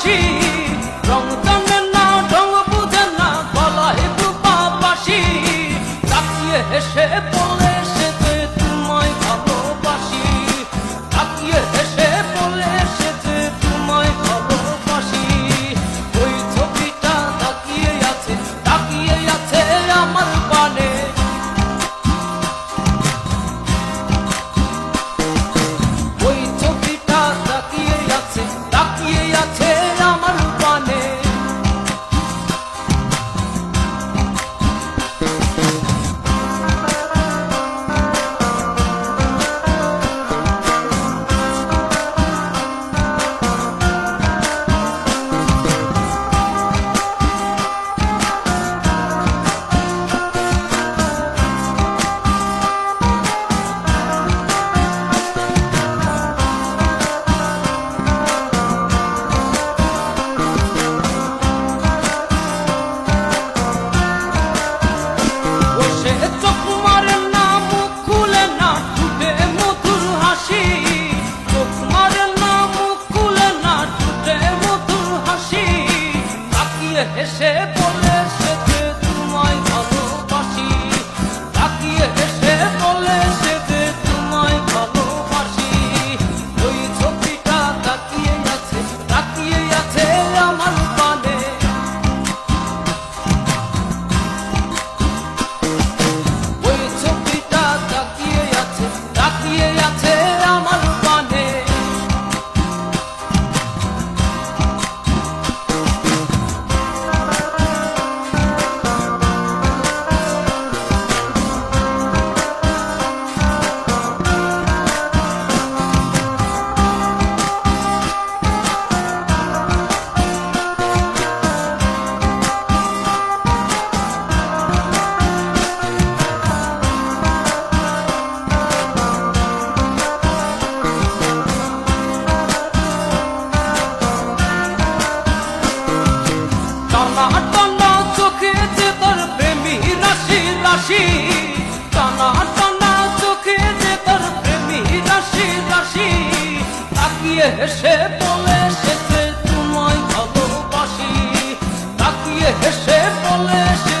বাসি রং জানে না ঢং বুঝে না গলায় বাসি তাকিয়ে হেসে বলে সে যে হাসি টানা টানা চোখে যে তার প্রেমী রাশি রাশি, তাকিয়ে হেসে বলে সে তোমায় ভালোবাসি। তাকিয়ে হেসে বলে সে